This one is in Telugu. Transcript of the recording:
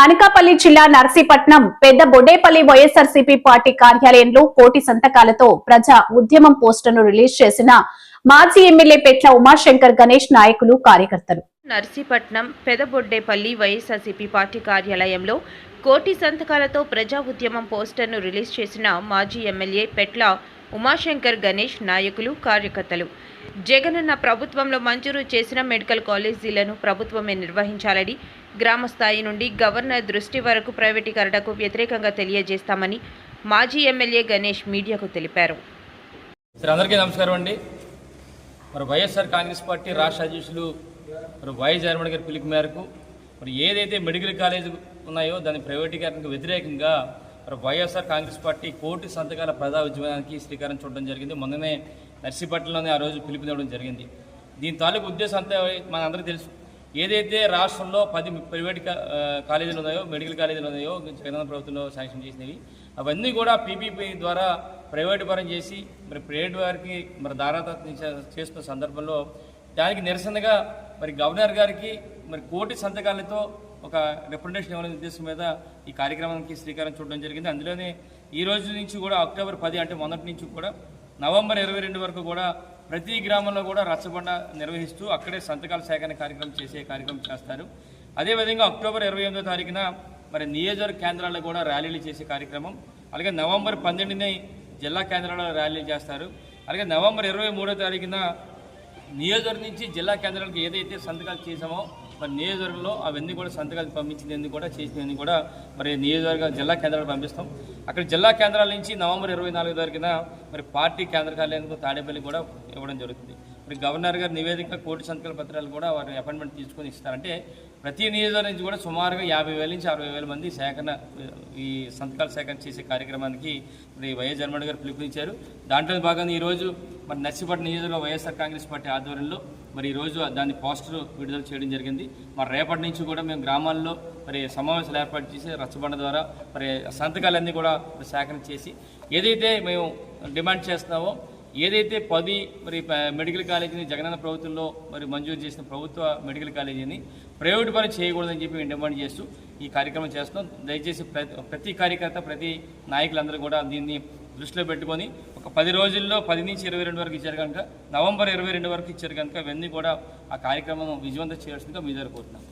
అనకాపల్లి జిల్లా నర్సీపట్నం పెద్ద బొడేపల్లి వైఎస్ఆర్సీపీ పార్టీ కార్యాలయంలో కోటి సంతకాలతో ప్రజా ఉద్యమం పోస్టర్ను రిలీజ్ చేసిన మాజీ ఎమ్మెల్యే పెట్ల ఉమాశంకర్ గణేష్ నాయకులు కార్యకర్తలు. నర్సీపట్నం పెదబొడ్డేపల్లి వైఎస్ఆర్సీపీ పార్టీ కార్యాలయంలో కోటి సంతకాలతో ప్రజా ఉద్యమం పోస్టర్ను రిలీజ్ చేసిన మాజీ ఎమ్మెల్యే పెట్ల ఉమాశంకర్ గణేష్ నాయకులు కార్యకర్తలు. జగనన్న ప్రభుత్వంలో మంజూరు చేసిన మెడికల్ కాలేజీలను ప్రభుత్వమే నిర్వహించాలని గ్రామ స్థాయి నుండి గవర్నర్ దృష్టి వరకు ప్రైవేటీకరణకు వ్యతిరేకంగా తెలియజేస్తామని మాజీ ఎమ్మెల్యే గణేష్ మీడియాకు తెలిపారు. అందరికీ నమస్కారం అండి. మరి వైఎస్ఆర్ కాంగ్రెస్ పార్టీ రాష్ట్ర అధ్యక్షులు మరి వైఎస్ జగన్మోహన్ గారి పిలుపు మేరకు మరి ఏదైతే మెడికల్ కాలేజ్ ఉన్నాయో దాని ప్రైవేటీకరణకు వ్యతిరేకంగా వైఎస్ఆర్ కాంగ్రెస్ పార్టీ కోటి సంతకాల ప్రజా ఉద్యమానికి శ్రీకారం చూడడం జరిగింది. మొన్ననే నర్సీపట్నంలోనే ఆ రోజు పిలుపునివ్వడం జరిగింది. దీని తాలూకు ఉద్దేశం అంతా మనందరికీ తెలుసు. ఏదైతే రాష్ట్రంలో పది ప్రైవేట్ కాలేజీలు ఉన్నాయో మెడికల్ కాలేజీలు ఉన్నాయో జగనన్న ప్రభుత్వంలో శాంక్షన్ చేసినవి అవన్నీ కూడా పీపీపీ ద్వారా ప్రైవేటు పరం చేసి మరి ప్రైవేట్ వారికి మరి దారాదత్తం చేస్తున్న సందర్భంలో దానికి నిరసనగా మరి గవర్నర్ గారికి మరి కోటి సంతకాలతో ఒక రిప్రజెంటేషన్ ఇవ్వాలనే ఉద్దేశం మీద ఈ కార్యక్రమానికి శ్రీకారం చూడడం జరిగింది. అందులోనే ఈ రోజు నుంచి కూడా అక్టోబర్ పది అంటే మొదటి నుంచి కూడా నవంబర్ ఇరవై రెండు వరకు కూడా ప్రతి గ్రామంలో కూడా రచ్చబండ నిర్వహిస్తూ అక్కడే సంతకాల సేకరణ కార్యక్రమం చేసే కార్యక్రమం చేస్తారు. అదేవిధంగా అక్టోబర్ ఇరవై ఎనిమిదో తారీఖున మరి నియోజకవర్గ కేంద్రాల్లో కూడా ర్యాలీలు చేసే కార్యక్రమం. అలాగే నవంబర్ పన్నెండుని జిల్లా కేంద్రాల్లో ర్యాలీలు చేస్తారు. అలాగే నవంబర్ ఇరవై మూడో తారీఖున నియోజకవర్గం నుంచి జిల్లా కేంద్రాలకు ఏదైతే సంతకాలు చేసామో మరి నియోజకవర్గంలో అవన్నీ కూడా సంతకాలు పంపించినందుకు కూడా చేసినందుకు కూడా మరి నియోజకవర్గ జిల్లా కేంద్రాలకు పంపిస్తాం. అక్కడ జిల్లా కేంద్రాల నుంచి నవంబర్ ఇరవై నాలుగు తారీఖున మరి పార్టీ కేంద్ర కార్యాలయానికి తాడేపల్లి కూడా ఇవ్వడం జరుగుతుంది. మరి గవర్నర్ గారి నివేదిక కోటి సంతకాల పత్రాలు కూడా వారి అపాయింట్మెంట్ తీసుకొని ఇస్తారంటే ప్రతి నియోజకవర్గం నుంచి కూడా సుమారుగా యాభై వేల నుంచి అరవై వేల మంది సేకరణ ఈ సంతకాల సేకరణ చేసే కార్యక్రమానికి మరి వైఎస్ జగన్మోహన్ గారు పిలుపునిచ్చారు. దాంట్లో భాగంగా ఈరోజు మరి నర్సీపట్నం నియోజకవర్గ వైఎస్ఆర్ కాంగ్రెస్ పార్టీ ఆధ్వర్యంలో మరి ఈరోజు దాని పోస్టర్ విడుదల చేయడం జరిగింది. మరి రేపటి నుంచి కూడా మేము గ్రామాల్లో మరి సమావేశాలు ఏర్పాటు చేసి రచ్చబండ ద్వారా మరి సంతకాలన్నీ కూడా సేకరణ చేసి ఏదైతే మేము డిమాండ్ చేస్తున్నామో ఏదైతే పది మరి మెడికల్ కాలేజీని జగనన్న ప్రభుత్వంలో మరి మంజూరు చేసిన ప్రభుత్వ మెడికల్ కాలేజీని ప్రైవేట్ పని చేయకూడదని చెప్పి మేము డిమాండ్ చేస్తూ ఈ కార్యక్రమం చేస్తున్నాం. దయచేసి ప్రతి ప్రతి కార్యకర్త ప్రతి నాయకులందరూ కూడా దీన్ని దృష్టిలో పెట్టుకొని ఒక పది రోజుల్లో పది నుంచి ఇరవై రెండు వరకు ఇచ్చారు కనుక నవంబర్ ఇరవై రెండు వరకు ఇచ్చారు కనుక ఇవన్నీ కూడా ఆ కార్యక్రమం విజయవంతం చేయాల్సిందిగా మీ దగ్గర కోరుతున్నాం.